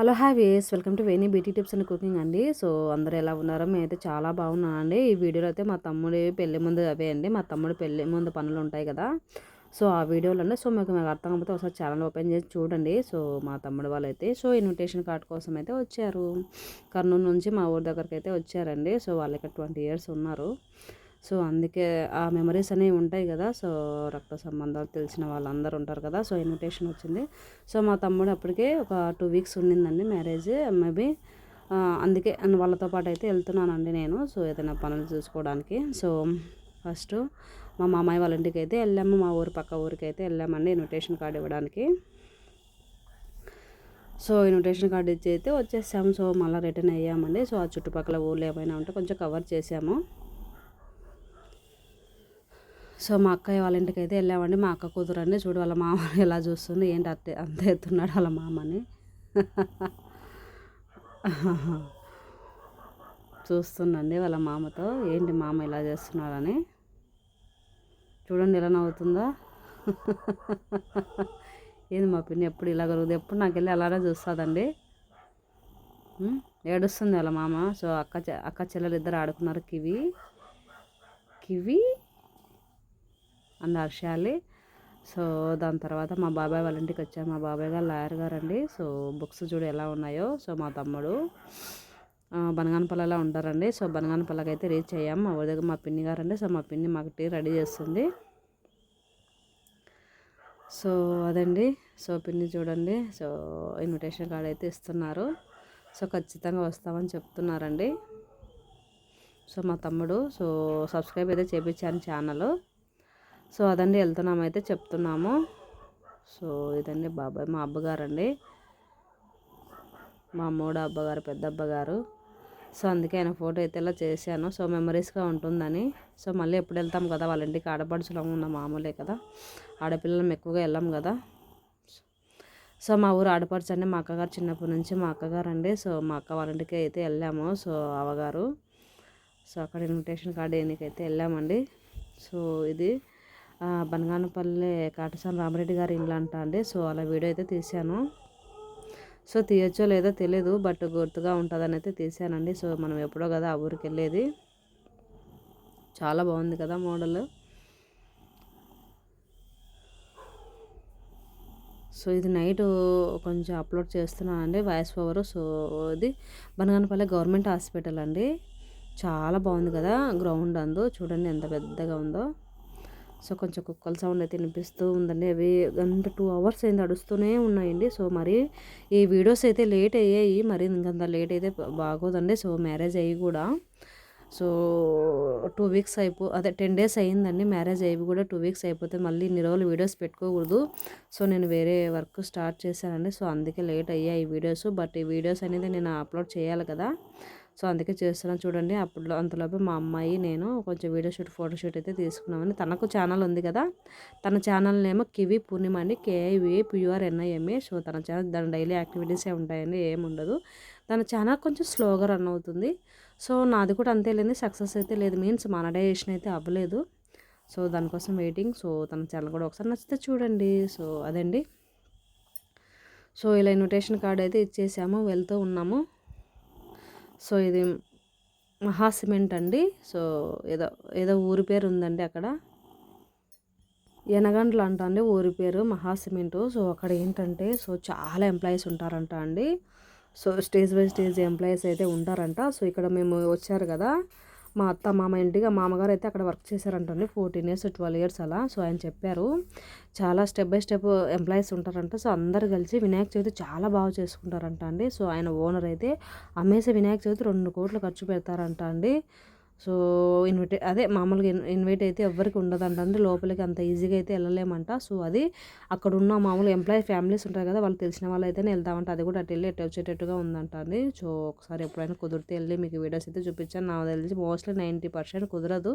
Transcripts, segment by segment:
Hello హ్యావీస్ welcome to Veni beauty tips and cooking అండి. So అందరూ ఎలా ఉన్నారో? మేమైతే చాలా బాగున్నానండి ఈ వీడియోలో అయితే మా తమ్ముడి పెళ్ళి ముందు అవే అండి. మా తమ్ముడు పెళ్ళి ముందు పనులు ఉంటాయి కదా. సో ఆ వీడియోలో అండి. సో మీకు మీకు అర్థం కాకపోతే ఒకసారి ఛానల్ ఓపెన్ చేసి చూడండి. సో మా తమ్ముడు వాళ్ళు అయితే సో ఇన్విటేషన్ కార్డ్ కోసం అయితే వచ్చారు. కర్నూలు నుంచి మా ఊరి దగ్గరికి అయితే వచ్చారండి. సో వాళ్ళకి ట్వంటీ ఇయర్స్ ఉన్నారు. సో అందుకే ఆ మెమరీస్ అనేవి ఉంటాయి కదా సో రక్త సంబంధాలు తెలిసిన వాళ్ళందరూ ఉంటారు కదా సో ఇన్విటేషన్ వచ్చింది. సో మా తమ్ముడు అప్పటికే ఒక టూ వీక్స్ ఉండిందండి మ్యారేజ్ మేబీ అందుకే వాళ్ళతో పాటు అయితే వెళ్తున్నానండి నేను సో ఏదైనా పనులు చూసుకోవడానికి. సో ఫస్ట్ మా మామయ్య వాళ్ళ ఇంటికి అయితే వెళ్ళాము మా ఊరి పక్క ఊరికి అయితే వెళ్ళామండి ఇన్విటేషన్ కార్డు ఇవ్వడానికి. సో ఇన్విటేషన్ కార్డు ఇచ్చి అయితే వచ్చేసాము సో మళ్ళీ రిటర్న్ అయ్యామండి. సో ఆ చుట్టుపక్కల ఊళ్ళో ఏమైనా ఉంటే కొంచెం కవర్ చేసాము. సో మా అక్కయ్య వాళ్ళ ఇంటికి అయితే వెళ్ళామండి. మా అక్క కూతురండి చూడు వాళ్ళ మామని ఎలా చూస్తుంది ఏంటి అత్తే అంత ఎత్తున్నాడు వాళ్ళ మామని. చూస్తుందండి వాళ్ళ మామతో ఏంటి మామ ఇలా చేస్తున్నాడని. చూడండి ఎలా నవ్వుతుందా. ఏంది మా పిన్ని ఎప్పుడు ఇలా కలుగుతుంది ఎప్పుడు నాకు వెళ్ళి అలానే చూస్తుందండి. ఏడుస్తుంది వాళ్ళ మామ. సో అక్క అక్క చెల్లెలు ఇద్దరు ఆడుకున్నారు Kiwi. Kiwi? And Harshali so దాని తర్వాత మా బాబాయ్ వాళ్ళ ఇంటికి వచ్చాము మా బాబాయ్ గారు లాయర్ గారు అండి సో బుక్స్ చూడు ఎలా ఉన్నాయో. సో మా తమ్ముడు బనగానపల్లిలో ఉంటారండి. సో బనగానపల్లకి అయితే రీచ్ అయ్యాము మా దగ్గర మా పిన్ని గారు అండి సో మా పిన్ని మాకు టీ రెడీ చేస్తుంది. సో అదండి. సో పిన్ని చూడండి. సో ఇన్విటేషన్ కార్డ్ అయితే ఇస్తున్నారు. సో ఖచ్చితంగా వస్తామని చెప్తున్నారండి. సో మా తమ్ముడు సో సబ్స్క్రైబ్ అయితే చేయించాను ఛానల్. సో అదండి వెళ్తున్నాము అయితే చెప్తున్నాము. సో ఇదండి బాబాయ్ మా అబ్బగారు అండి మా మూడో అబ్బగారు పెద్ద అబ్బగారు సో అందుకే ఆయన ఫోటో అయితే ఇలా చేశాను. సో మెమరీస్గా ఉంటుందని. సో మళ్ళీ ఎప్పుడు వెళ్తాం కదా వాళ్ళ ఇంటికి ఆడపడుచులో ఉన్న మామూలే కదా. ఆడపిల్లలం ఎక్కువగా వెళ్ళాం కదా. సో మా ఊరు ఆడపడుచు అండి మా అక్కగారు చిన్నప్పటి నుంచి మా అక్కగారు అండి సో మా అక్క వాళ్ళ ఇంటికి అయితే వెళ్ళాము. సో అవగారు సో అక్కడ ఇన్విటేషన్ కార్డు అయితే వెళ్ళామండి. సో ఇది బనగానపల్లి కాటసాని రామరెడ్డి గారి ఇల్లు అంట అండి. సో అలా వీడియో అయితే తీశాను. సో తీయచ్చో లేదో తెలియదు బట్ గుర్తుగా ఉంటుందని అయితే తీసానండి సో మనం ఎప్పుడో కదా ఆ ఊరికి వెళ్ళేది. చాలా బాగుంది కదా మోడల్. సో ఇది నైట్ కొంచెం అప్లోడ్ చేస్తున్నానండి వాయిస్ ఓవర్. సో ఇది బనగానపల్లి గవర్నమెంట్ హాస్పిటల్ అండి. చాలా బాగుంది కదా గ్రౌండ్ అందు. చూడండి ఎంత పెద్దగా ఉందో. సో కొంచెం కుక్కల సౌండ్ అయితే వినిపిస్తూ ఉందండి. అవి గంట టూ అవర్స్ అయింది అడుస్తూనే ఉన్నాయండి. సో మరి ఈ వీడియోస్ అయితే లేట్ అయ్యాయి. మరి ఇంకంత లేట్ అయితే బాగోదండి. సో మ్యారేజ్ అయ్యి కూడా. సో టూ వీక్స్ అయిపో అదే టెన్ డేస్ అయ్యిందండి మ్యారేజ్ అయ్యి కూడా టూ వీక్స్ అయిపోతే మళ్ళీ ఇన్ని రోజులు వీడియోస్ పెట్టుకోకూడదు. సో నేను వేరే వర్క్ స్టార్ట్ చేశానండి. సో అందుకే లేట్ అయ్యాయి ఈ వీడియోస్. బట్ ఈ వీడియోస్ అనేది నేను అప్లోడ్ చేయాలి కదా. సో అందుకే చేస్తున్నాను. చూడండి అప్పుడు అంతలోపు మా అమ్మాయి నేను కొంచెం వీడియో షూట్ ఫోటో షూట్ అయితే తీసుకున్నామని. తనకు ఛానల్ ఉంది కదా తన ఛానల్ నేమో కివి పూర్ణిమ అండి K I V P U R N I M A. So తన ఛానల్ దాని డైలీ యాక్టివిటీసే ఉంటాయండి ఏముండదు తన ఛానల్ కొంచెం స్లోగా రన్ అవుతుంది. సో నాది కూడా అంతే లేని సక్సెస్ అయితే లేదు. మీన్స్ మానడైజేషన్ అయితే అవ్వలేదు. సో దానికోసం వెయిటింగ్. సో తన ఛానల్ కూడా ఒకసారి నచ్చితే చూడండి. సో అదండి. సో ఇలా ఇన్విటేషన్ కార్డ్ అయితే ఇచ్చేసాము. వెళ్తూ ఉన్నాము. సో ఇది మహా సిమెంట్ అండి. సో ఏదో ఏదో ఊరి పేరు ఉందండి అక్కడ. ఎనగండ్లు అంట అండి ఊరి పేరు మహా సిమెంట్. సో అక్కడ ఏంటంటే సో చాలా ఎంప్లాయీస్ ఉంటారంట అండి. So stage by stage employees అయితే ఉంటారంట. సో ఇక్కడ మేము వచ్చారు కదా. మా అత్త మామ ఇంటిగా మామగారు అయితే అక్కడ వర్క్ చేశారంటండి. ఫోర్టీన్ ఇయర్స్ ట్వెల్వ్ ఇయర్స్ అలా. సో ఆయన చెప్పారు చాలా స్టెప్ బై స్టెప్ ఎంప్లాయీస్ ఉంటారంట. సో అందరు కలిసి వినాయక చవితి చాలా బాగా చేసుకుంటారంట అండి. సో ఆయన ఓనర్ అయితే అమ్మేసే వినాయక చవితి రెండు కోట్లు ఖర్చు పెడతారంట అండి. సో ఇన్విటే అదే మామూలుగా ఇన్వైట్ అయితే ఎవరికి ఉండదంట. లోపలికి అంత ఈజీగా అయితే వెళ్ళలేమంట. సో అది అక్కడ ఉన్న మామూలు ఎంప్లాయీ ఫ్యామిలీస్ ఉంటారు కదా వాళ్ళు తెలిసిన వాళ్ళు అయితేనే వెళ్తామంట. అది కూడా అటు వెళ్ళి ఎటు వచ్చేటట్టుగా ఉందంట అండి. సో ఒకసారి ఎప్పుడైనా కుదిరితే వెళ్ళి మీకు వీడియోస్ అయితే చూపించాను. నాకు తెలిసి మోస్ట్లీ నైంటీ పర్సెంట్ కుదరదు.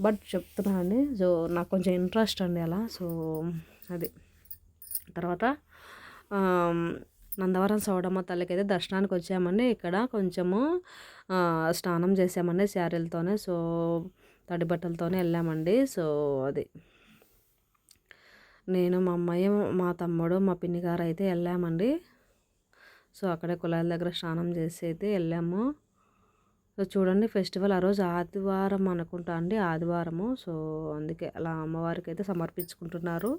బట్ చెప్తున్నా అండి సో నాకు కొంచెం ఇంట్రెస్ట్ అండి అలా. సో అది. తర్వాత నందవరం సౌడమ్మ తల్లికి అయితే దర్శనానికి వచ్చామండి ఇక్కడ కొంచెము స్నానం చేసామండి శారీలతోనే. సో తడి బట్టలతోనే వెళ్ళామండి. సో అది. నేను మా అమ్మాయి మా తమ్ముడు మా పిన్ని గారు అయితే వెళ్ళామండి. సో అక్కడే కులాల దగ్గర స్నానం చేసి అయితే వెళ్ళాము. సో చూడండి ఫెస్టివల్ ఆ రోజు ఆదివారం అనుకుంటా అండి ఆదివారము. సో అందుకే అలా అమ్మవారికి అయితే సమర్పించుకుంటున్నారు.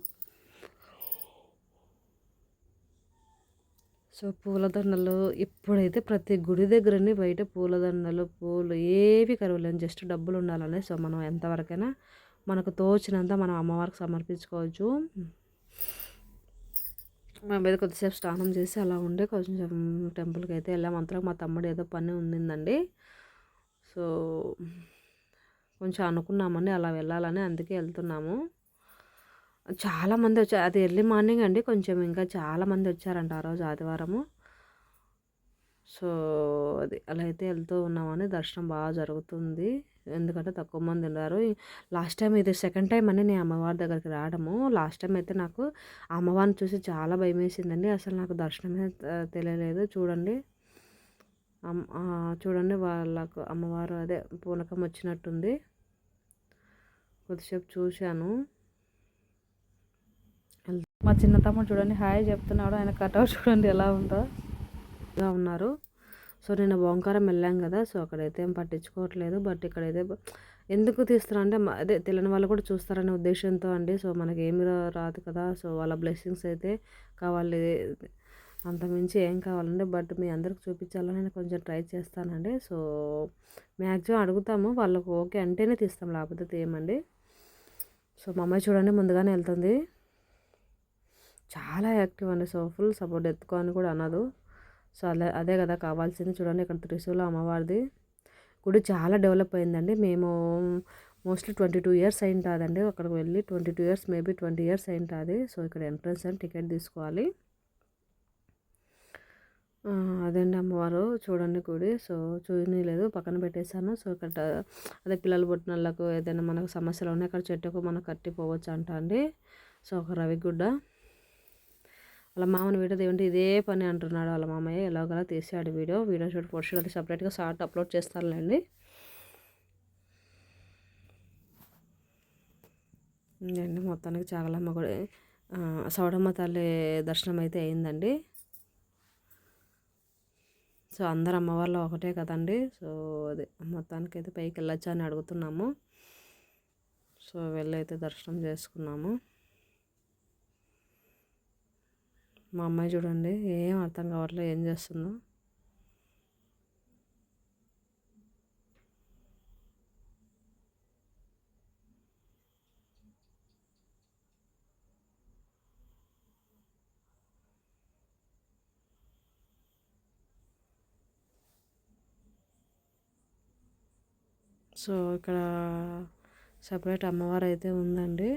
సో పూలదండలు ఇప్పుడైతే ప్రతి గుడి దగ్గరని బయట పూలదండలు పూలు ఏవి కరువులేని జస్ట్ డబ్బులు ఉండాలని సో మనం ఎంతవరకైనా మనకు తోచినంత మనం అమ్మవారికి సమర్పించుకోవచ్చు. మేము మీద కొద్దిసేపు స్నానం చేసి అలా ఉండే కొంచెం టెంపుల్కి అయితే వెళ్ళాం. అంతలో మా తమ్ముడు ఏదో పని ఉండిందండి. సో కొంచెం అనుకున్నామని అలా వెళ్ళాలని అందుకే వెళ్తున్నాము. చాలామంది వచ్చారు అది ఎర్లీ మార్నింగ్ అండి కొంచెం ఇంకా చాలామంది వచ్చారంట ఆ రోజు ఆదివారము. సో అది అలా అయితే వెళ్తూ ఉన్నామని దర్శనం బాగా జరుగుతుంది. ఎందుకంటే తక్కువ మంది ఉన్నారు. లాస్ట్ టైం ఇది సెకండ్ టైం అని నేను అమ్మవారి దగ్గరికి రావడము. లాస్ట్ టైం అయితే నాకు అమ్మవారిని చూసి చాలా భయం వేసిందండి. అసలు నాకు దర్శనమే తెలియలేదు. చూడండి. చూడండి వాళ్ళకు అమ్మవారు అదే పూనకం వచ్చినట్టుంది. కొద్దిసేపు చూశాను. మా చిన్న తమ్ముడు చూడండి హాయ్ చెప్తున్నాడు. ఆయన కటౌట్ చూడండి ఎలా ఉందో. ఇలా ఉన్నారు. సో నేను ఓంకారం వెళ్ళాం కదా సో అక్కడైతే ఏం పట్టించుకోవట్లేదు. బట్ ఇక్కడైతే ఎందుకు తీస్తున్నా అంటే అదే తెలియని వాళ్ళు కూడా చూస్తారనే ఉద్దేశంతో అండి. సో మనకి ఏమి రాదు కదా. సో వాళ్ళ బ్లెస్సింగ్స్ అయితే కావాలి. అంతమించి ఏం కావాలండి. బట్ మీ అందరికి చూపించాలని నేను కొంచెం ట్రై చేస్తానండి. సో మ్యాక్సిమం అడుగుతాము. వాళ్ళకు ఓకే అంటేనే తీస్తాం. లేకపోతే తీయమండి సో మా అమ్మాయి చూడండి ముందుగానే వెళ్తుంది. చాలా యాక్టివ్ అండి. సో ఫుల్ సపోర్ట్ ఎత్తుకో అని కూడా అనదు. సో అలా అదే కదా కావాల్సింది చూడండి. ఇక్కడ త్రిశూల అమ్మవారిది. గుడి చాలా డెవలప్ అయిందండి. మేము మోస్ట్లీ ట్వంటీ టూ ఇయర్స్ అయింటుందండి. అక్కడికి వెళ్ళి twenty two years maybe twenty years అయింటుంది. So ఇక్కడ ఎంట్రన్స్ అని టికెట్ తీసుకోవాలి. అదండి అమ్మవారు చూడండి గుడి. సో చూడలేదు పక్కన పెట్టేశాను. సో ఇక్కడ అదే పిల్లలు పుట్టిన వాళ్ళకు ఏదైనా మనకు సమస్యలు ఉన్నాయి అక్కడ చెట్టుకు మనం కట్టిపోవచ్చు అంట అండి. సో ఒక రవిగుడ్డ. వాళ్ళ మామని వీడియో ఏమంటే ఇదే పని అంటున్నాడు వాళ్ళ మామయ్య. ఎలాగలా తీసాడు video. Video shoot photo shoot అది సపరేట్గా షార్ట్ అప్లోడ్ చేస్తానులేండి అండి మొత్తానికి చాగలమ్మ కూడా సౌడమ్మ తల్లి దర్శనం అయితే అయిందండి. సో అందరు అమ్మవాళ్ళు ఒకటే కదండి. సో అదే మొత్తానికి అయితే పైకి వెళ్ళొచ్చా అని అడుగుతున్నాము. సో వెళ్ళైతే దర్శనం చేసుకున్నాము. మా అమ్మాయి చూడండి ఏం అర్థం కావట్లేదు ఏం చేస్తుందో. సో ఇక్కడ సపరేట్ అమ్మవారు అయితే ఉందండి.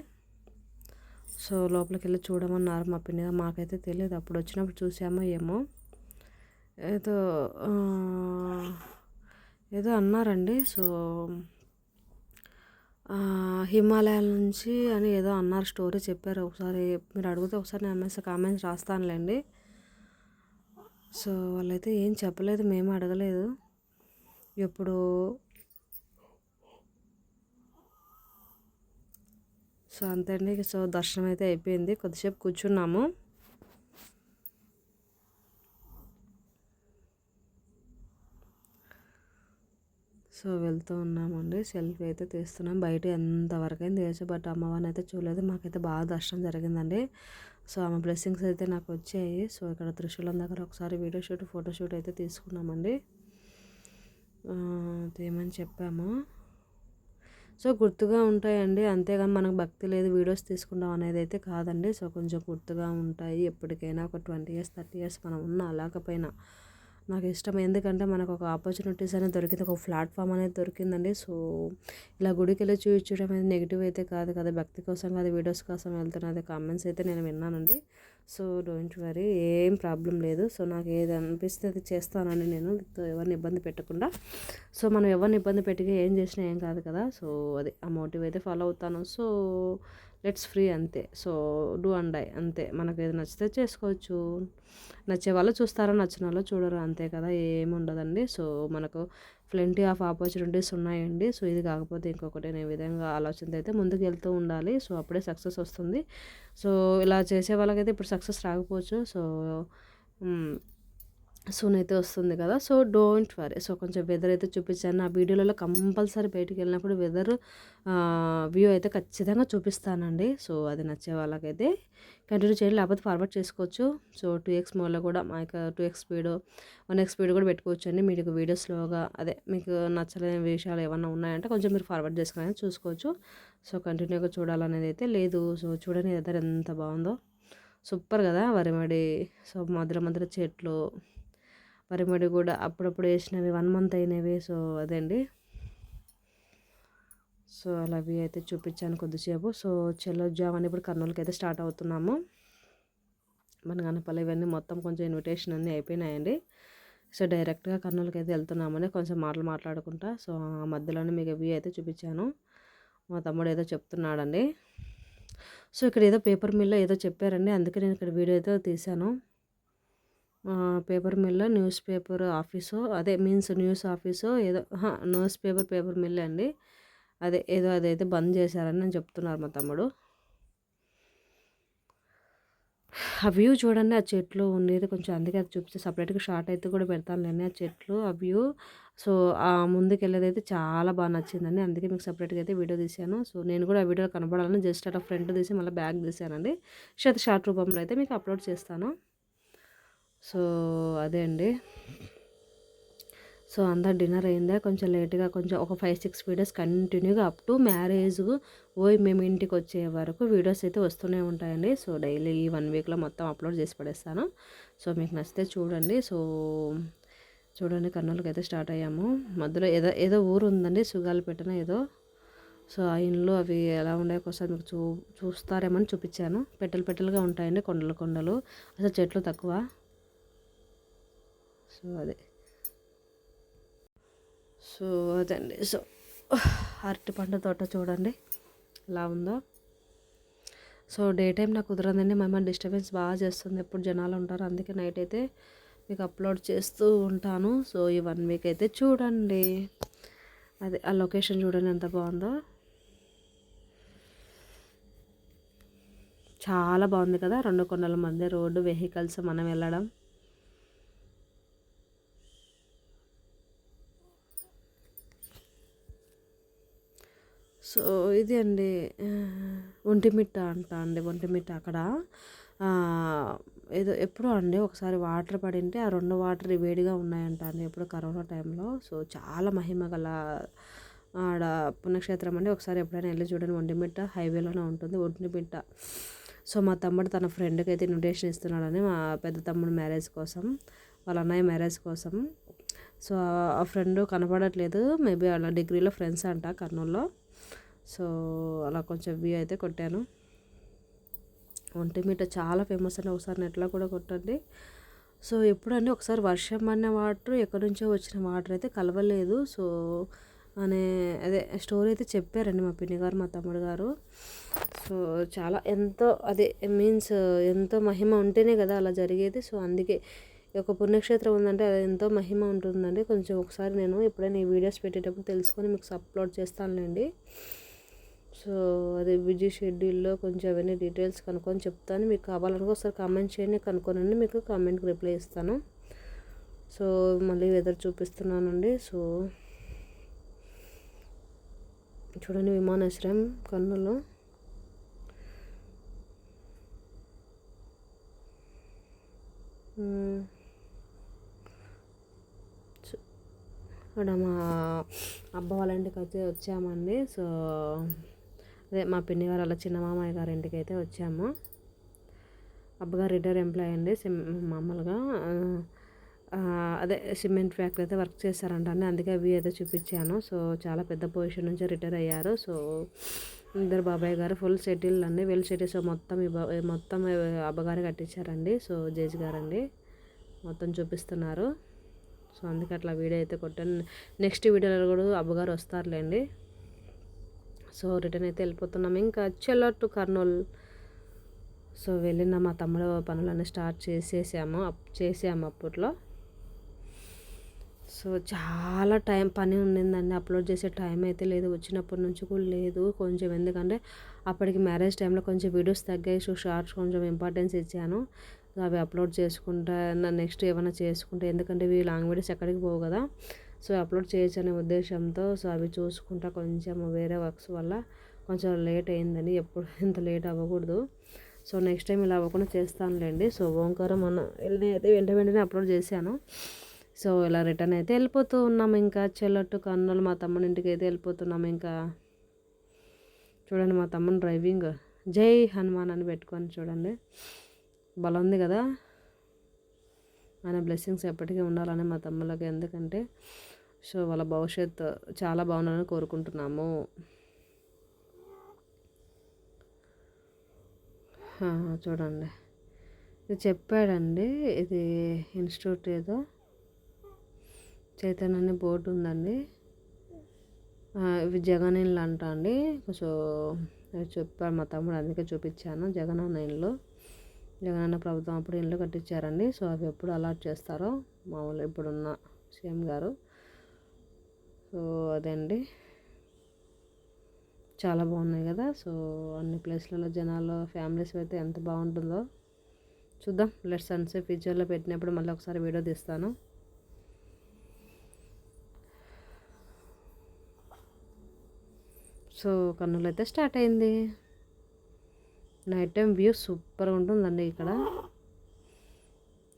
సో లోపలికి వెళ్ళి చూడమన్నారు మా పిన్ని మాకైతే తెలియదు అప్పుడు వచ్చినప్పుడు చూసామో ఏమో. ఏదో ఏదో అన్నారండి. సో హిమాలయాల నుంచి అని ఏదో అన్నారు స్టోరీ చెప్పారు. ఒకసారి మీరు అడిగితే ఒకసారి నేను ఎంఎస్ కామెంట్స్ రాస్తానులేండి. సో వాళ్ళైతే ఏం చెప్పలేదు మేము అడగలేదు. ఎప్పుడు సో అంతే అండి సో దర్శనం అయితే అయిపోయింది. కొద్దిసేపు కూర్చున్నాము. సో వెళ్తూ ఉన్నామండి. సెల్ఫీ అయితే తీస్తున్నాం. బయట ఎంతవరకు అయింది తీయచ్చు బట్ అమ్మవారిని అయితే చూడలేదు. మాకైతే బాగా దర్శనం జరిగిందండి. సో ఆమె బ్లెస్సింగ్స్ అయితే నాకు వచ్చాయి. సో ఇక్కడ త్రిశూలం దగ్గర ఒకసారి వీడియో షూట్ ఫోటో షూట్ అయితే తీసుకున్నామండి. ఏమని చెప్పాము. సో గుర్తుగా ఉంటాయండి. అంతేగాని మనకు భక్తి లేదు వీడియోస్ తీసుకుంటాం అనేది అయితే కాదండి. సో కొంచెం గుర్తుగా ఉంటాయి. ఎప్పటికైనా ఒక ట్వంటీ ఇయర్స్ థర్టీ ఇయర్స్ మనం ఉన్నా అలాకపోయినా నాకు ఇష్టం. ఎందుకంటే మనకు ఒక ఆపర్చునిటీస్ అనేది దొరికింది. ఒక ప్లాట్ఫామ్ అనేది దొరికిందండి. సో ఇలా గుడికి వెళ్ళి చూపించడం అనేది నెగిటివ్ అయితే కాదు కదా. భక్తి కోసం కాదు వీడియోస్ కోసం వెళ్తున్నది కామెంట్స్ అయితే నేను విన్నానండి. సో డోంట్ వరీ ఏం ప్రాబ్లం లేదు. సో నాకు ఏది అనిపిస్తే అది చేస్తానని నేను ఎవరిని ఇబ్బంది పెట్టకుండా సో మనం ఎవరిని ఇబ్బంది పెట్టి ఏం చేసినా ఏం కాదు కదా. సో అది ఆ మోటివ్ అయితే ఫాలో అవుతాను. సో లెట్స్ ఫ్రీ అంతే. సో డూ అండ్ డై అంతే. మనకు ఏది నచ్చితే చేసుకోవచ్చు. నచ్చే వాళ్ళు చూస్తారా నచ్చిన వాళ్ళు చూడరు అంతే కదా. ఏముండదండి సో మనకు ప్లెంటీ ఆఫ్ ఆపర్చునిటీస్ ఉన్నాయండి. సో ఇది కాకపోతే ఇంకొకటి అనే విధంగా ఆలోచనతో అయితే ముందుకు వెళ్తూ ఉండాలి. సో అప్పుడే సక్సెస్ వస్తుంది. సో ఇలా చేసే వాళ్ళకైతే ఇప్పుడు సక్సెస్ రాకపోవచ్చు. సో సూన్ అయితే వస్తుంది కదా. So don't worry. సో కొంచెం వెదర్ అయితే చూపించాను. నా వీడియోలలో కంపల్సరీ బయటికి వెళ్ళినప్పుడు వెదర్ వ్యూ అయితే ఖచ్చితంగా చూపిస్తానండి. సో అది నచ్చే వాళ్ళకైతే కంటిన్యూ చేయాలి లేకపోతే ఫార్వర్డ్ చేసుకోవచ్చు. సో టూ ఎక్స్ మోడ్లో కూడా మా యొక్క two x speed one x speed కూడా పెట్టుకోవచ్చు అండి మీకు వీడియో స్లోగా అదే మీకు నచ్చలేని విషయాలు ఏమన్నా ఉన్నాయంటే కొంచెం మీరు ఫార్వర్డ్ చేసుకుని చూసుకోవచ్చు. సో కంటిన్యూగా చూడాలనేది అయితే లేదు. సో చూడండి వెదర్ ఎంత బాగుందో. సూపర్ కదా వరిమడి సో మధ్యలో మధ్యలో చెట్లు మడి కూడా అప్పుడప్పుడు వేసినవి వన్ మంత్ అయినవి సో అదే అండి సో అలా అవి అయితే చూపించాను కొద్దిసేపు. సో చెల్లొజ్జామని ఇప్పుడు కర్నూలుకి అయితే స్టార్ట్ అవుతున్నాము. మన గణపల్లి ఇవన్నీ మొత్తం కొంచెం ఇన్విటేషన్ అన్నీ అయిపోయినాయండి. సో డైరెక్ట్గా కర్నూలుకి అయితే వెళ్తున్నామని కొంచెం మాటలు మాట్లాడుకుంటా. సో ఆ మధ్యలోనే మీకు వ్యూ అయితే చూపించాను. మా తమ్ముడు ఏదో చెప్తున్నాడండి. సో ఇక్కడ ఏదో పేపర్ మిల్లో ఏదో చెప్పారండి. అందుకే నేను ఇక్కడ వీడియో అయితే తీశాను. పేపర్ మిల్ న్యూస్ పేపర్ ఆఫీసో అదే మీన్స్ న్యూస్ ఆఫీసు ఏదో న్యూస్ పేపర్ పేపర్ మిల్ అండి. అదే ఏదో అదైతే బంద్ చేశారని నేను చెప్తున్నారు మా తమ్ముడు. ఆ వ్యూ చూడండి ఆ చెట్లు ఉండేది కొంచెం అందుకే అది చూపిస్తే సపరేట్గా షార్ట్ అయితే కూడా పెడతాను నేను ఆ చెట్లు ఆ వ్యూ. సో ఆ ముందుకు చాలా బాగా నచ్చిందండి. అందుకే మీకు సపరేట్గా అయితే వీడియో తీశాను. సో నేను కూడా ఆ వీడియో కనబడాలని జస్ట్ అట్లా ఫ్రంట్ తీసి మళ్ళీ బ్యాక్ తీశానండి. సో షార్ట్ రూపంలో అయితే మీకు అప్లోడ్ చేస్తాను. సో అదే అండి. సో అందరు డిన్నర్ అయిందా? కొంచెం లేట్గా కొంచెం ఒక ఫైవ్ సిక్స్ వీడియోస్ కంటిన్యూగా అప్ టు మ్యారేజ్. పోయి మేము ఇంటికి వచ్చే వరకు వీడియోస్ అయితే వస్తూనే ఉంటాయండి. సో డైలీ ఈ వన్ వీక్లో మొత్తం అప్లోడ్ చేసి పడేస్తాను. సో మీకు నచ్చితే చూడండి. సో చూడండి కర్నూలుకి అయితే స్టార్ట్ అయ్యాము. మధ్యలో ఏదో ఏదో ఊరు ఉందండి సుగాలు పెట్టిన ఏదో. సో ఆ ఇండ్లు అవి ఎలా ఉన్నాయో ఒకసారి మీకు చూ చూస్తారేమని చూపించాను. పెట్టెలు పెట్టెలుగా ఉంటాయండి కొండలు కొండలు. అసలు చెట్లు తక్కువ. సో అదే. సో అదండి. సో అరటిపండు తోట చూడండి. ఎలా ఉందో. సో డే టైం నాకు కుదరదండి. మేము డిస్టర్బెన్స్ బాగా చేస్తుంది. ఎప్పుడు జనాలు ఉంటారు అందుకే నైట్ అయితే మీకు అప్లోడ్ చేస్తూ ఉంటాను. సో ఈ వన్ వీక్ అయితే చూడండి. అదే ఆ లొకేషన్ చూడండి ఎంత బాగుందో. చాలా బాగుంది కదా. రెండు కొండల మధ్య రోడ్డు వెహికల్స్ మనం వెళ్ళడం. సో ఇది అండి ఒంటిమిట్ట అంట అండి ఒంటిమిట్ట అక్కడ. ఏదో ఎప్పుడో అండి ఒకసారి వాటర్ పడింటే ఆ రెండు వాటర్ వేడిగా ఉన్నాయంట అండి ఎప్పుడు కరోనా టైంలో. సో చాలా మహిమ గల ఆడ పుణ్యక్షేత్రం అండి. ఒకసారి ఎప్పుడైనా వెళ్ళి చూడండి ఒంటిమిట్ట హైవేలోనే ఉంటుంది ఒంటిమిట్ట. సో మా తమ్ముడు తన ఫ్రెండ్కి అయితే ఇన్విటేషన్ ఇస్తున్నాడని మా పెద్ద తమ్ముడు మ్యారేజ్ కోసం వాళ్ళ అన్నయ్య మ్యారేజ్ కోసం. సో ఆ ఫ్రెండ్ కనపడట్లేదు మేబీ వాళ్ళ డిగ్రీలో ఫ్రెండ్స్ అంట కర్నూలులో. సో అలా కొంచెం వ్యూ అయితే కొట్టాను. ఒంటిమిట్ట చాలా ఫేమస్ అండి ఒకసారి నెట్లో కూడా కొట్టండి. సో ఎప్పుడండి ఒకసారి వర్షం పడిన వాటర్ ఎక్కడి నుంచో వచ్చిన వాటర్ అయితే కలవలేదు. సో అనే అదే స్టోరీ అయితే చెప్పారండి మా పిన్ని గారు మా తమ్ముడు గారు. సో చాలా ఎంతో అదే మీన్స్ ఎంతో మహిమ ఉంటేనే కదా అలా జరిగేది. సో అందుకే ఒక పుణ్యక్షేత్రం ఉందంటే అది ఎంతో మహిమ ఉంటుందండి. కొంచెం ఒకసారి నేను ఎప్పుడైనా ఈ వీడియోస్ పెట్టేటప్పుడు తెలుసుకొని మీకు అప్లోడ్ చేస్తానులేండి. సో అదే బిజీ షెడ్యూల్లో కొంచెం అవన్నీ డీటెయిల్స్ కనుక్కొని చెప్తాను. మీకు కావాలనుకో ఒకసారి కామెంట్ చేయండి కనుక్కోనండి మీకు కామెంట్కి రిప్లై ఇస్తాను. సో మళ్ళీ వెదర్ చూపిస్తున్నానండి. సో చూడండి విమానాశ్రయం కన్నులో. అక్కడ మా అబ్బ వాళ్ళ ఇంటికి అయితే వచ్చామండి. సో అదే మా పిన్ని గారు అలా చిన్న మామయ్య గారి ఇంటికి అయితే వచ్చాము. అబ్బగారు రిటైర్ ఎంప్లాయ్ అండి సిమ్ మామూలుగా అదే సిమెంట్ ఫ్యాక్టరీ అయితే వర్క్ చేశారంట అండి అందుకే అవి అయితే చూపించాను. సో చాలా పెద్ద పొజిషన్ నుంచి రిటైర్ అయ్యారు. సో ఇద్దరు బాబాయ్ గారు ఫుల్ సెటిల్ అండి వెల్ సెటిల్ సో మొత్తం మొత్తం అబ్బగారు కట్టించారండి. సో జేజ్ గారండి మొత్తం చూపిస్తున్నారు. సో అందుకే అట్లా వీడియో అయితే కొట్టాను. నెక్స్ట్ వీడియోలో కూడా అబ్బగారు వస్తారులేండి. సో రిటర్న్ అయితే వెళ్ళిపోతున్నాం. ఇంకా చెల్లర్ టు కర్నూల్. సో వెళ్ళిన మా తమ్ముడు పనులన్నీ స్టార్ట్ చేసేసాము. చేసాము అప్పట్లో. సో చాలా టైం పని ఉండిందండి. అప్లోడ్ చేసే టైం అయితే లేదు. వచ్చినప్పటి నుంచి కూడా లేదు. కొంచెం ఎందుకంటే అప్పటికి మ్యారేజ్ టైంలో కొంచెం వీడియోస్ తగ్గాయి. సో షార్ట్స్ కొంచెం ఇంపార్టెన్స్ ఇచ్చాను. అవి అప్లోడ్ చేసుకుంటా నెక్స్ట్ ఏమైనా చేసుకుంటే ఎందుకంటే ఇవి లాంగ్ వీడియోస్ ఎక్కడికి పోవు కదా. సో అప్లోడ్ చేయొచ్చు అనే ఉద్దేశంతో సో అవి చూసుకుంటా కొంచెం వేరే వర్క్స్ వల్ల కొంచెం లేట్ అయిందని ఎప్పుడు ఇంత లేట్ అవ్వకూడదు. సో నెక్స్ట్ టైం ఇలా అవ్వకుండా చేస్తానులేండి. సో ఓంకారం అన్న వెళ్ళి అయితే వెంట వెంటనే అప్లోడ్ చేశాను. సో ఇలా రిటర్న్ అయితే వెళ్ళిపోతూ ఉన్నాము ఇంకా. చెల్లట్టు కన్నులు మా తమ్ముడి ఇంటికి అయితే వెళ్ళిపోతున్నాము ఇంకా. చూడండి మా తమ్ముని డ్రైవింగ్. జై హనుమాన్ అని పెట్టుకొని చూడండి. బలం ఉంది కదా. ఆయన బ్లెస్సింగ్స్ ఎప్పటికీ ఉండాలని మా తమ్ముళ్ళకి. ఎందుకంటే సో వాళ్ళ భవిష్యత్ చాలా బాగుండాలని కోరుకుంటున్నాము. చూడండి. ఇది చెప్పాడండి. ఇది ఇన్స్టిట్యూట్ ఏదో. చైతన్య బోర్డు ఉందండి. ఇవి జగన్ ఇళ్ళు అంట అండి. కొంచెం చెప్పాడు మా తమ్ముడు అందుకే చూపించాను. జగన్ అన్న ఇల్లు జగనన్న ప్రభుత్వం అప్పుడు ఇల్లు కట్టించారండి. సో అవి ఎప్పుడు అలాట్ చేస్తారో మామూలు ఇప్పుడున్న సీఎం గారు. సో అదండి. చాలా బాగున్నాయి కదా. సో అన్ని ప్లేస్లలో జనాలు ఫ్యామిలీస్ అయితే ఎంత బాగుంటుందో. చూద్దాం. లెట్ సన్సెట్ ఫ్యూచర్లో పెట్టినప్పుడు మళ్ళీ ఒకసారి వీడియో తీస్తాను. సో కన్నులు అయితే స్టార్ట్ అయింది. నైట్ టైం వ్యూ సూపర్గా ఉంటుందండి ఇక్కడ.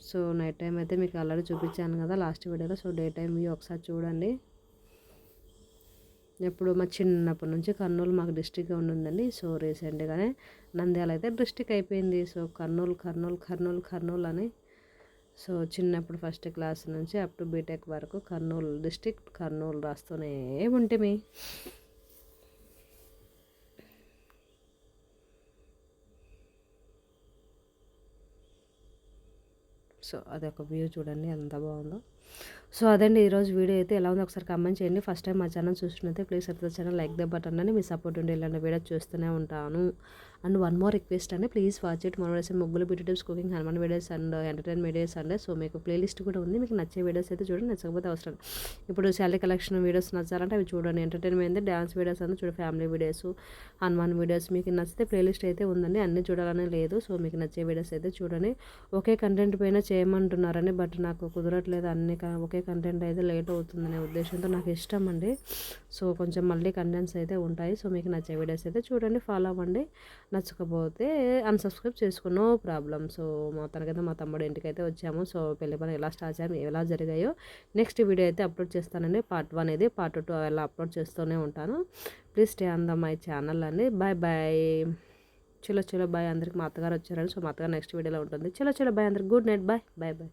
సో నైట్ టైం అయితే మీకు ఆల్రెడీ చూపించాను కదా లాస్ట్ వీడియోలో. సో డే టైం వ్యూ ఒకసారి చూడండి. ఎప్పుడు మా చిన్నప్పటి నుంచి కర్నూలు మాకు డిస్టిక్గా ఉండిందండి. సో రీసెంట్గానే నంద్యాల అయితే డిస్టిక్ అయిపోయింది. సో కర్నూలు కర్నూలు కర్నూలు కర్నూలు అని. సో చిన్నప్పుడు ఫస్ట్ క్లాస్ నుంచి అప్ టు బీటెక్ వరకు కర్నూలు డిస్టిక్ కర్నూలు రాస్తూనే ఉంటే సో అదొక వ్యూ చూడండి ఎంత బాగుందో. సో అదండి ఈరోజు వీడియో అయితే ఎలా ఉందో ఒకసారి కమెంట్ చేయండి. ఫస్ట్ టైం మా channel చూసినైతే please subscribe channel like the button అని మీ సపోర్ట్ ఉండి ఇలాంటి వీడియో చూస్తూనే ఉంటాను. అండ్ వన్ మోర్ రిక్వెస్ట్ అండి ప్లీజ్ వాచ్ ఇట్. మనం వేసే ముగ్గులు beauty tips cooking Hanuman videos and entertain videos అండి సో మీకు ప్లేలిస్ట్ కూడా ఉంది మీకు నచ్చే వీడియోస్ అయితే చూడండి నచ్చకపోతే అవసరం ఇప్పుడు శాలరీ కలెక్షన్ వీడియోస్ నచ్చాలంటే అవి చూడండి. ఎంటర్టైన్మెంట్ డ్యాన్స్ వీడియోస్ అంతా చూడండి ఫ్యామిలీ వీడియోస్ హనుమాన్ వీడియోస్ మీకు నచ్చితే ప్లేలిస్ట్ అయితే ఉందండి అన్ని చూడాలని లేదు. సో మీకు నచ్చే వీడియోస్ అయితే చూడండి. ఒకే కంటెంట్ పైన చేయమంటున్నారని బట్ నాకు కుదరట్లేదు అన్ని ఒకే కంటెంట్ అయితే లేట్ అవుతుందనే ఉద్దేశంతో నాకు ఇష్టం అండి. సో కొంచెం మళ్ళీ కంటెంట్స్ అయితే ఉంటాయి. సో మీకు నచ్చే వీడియోస్ అయితే చూడండి ఫాలో అవ్వండి. నచ్చకపోతే అన్సబ్స్క్రైబ్ చేసుకున్నో ప్రాబ్లం. సో మొత్తానికైతే మా తమ్ముడు ఇంటికైతే వచ్చాము. సో పెళ్ళి పని ఎలా స్టార్ట్ చేయాలి ఎలా జరిగాయో నెక్స్ట్ వీడియో అయితే అప్లోడ్ చేస్తానండి. పార్ట్ వన్ ఇది పార్ట్ టూ అలా అప్లోడ్ చేస్తూనే ఉంటాను. Please stay on my channel అండి. బాయ్ బాయ్ చలో చలో బాయ్ అందరికి మా అత్తగారు వచ్చారని. సో మా అత్తగారు నెక్స్ట్ వీడియోలో ఉంటుంది. చలో చలో బాయ్ అందరికి. Good night bye bye bye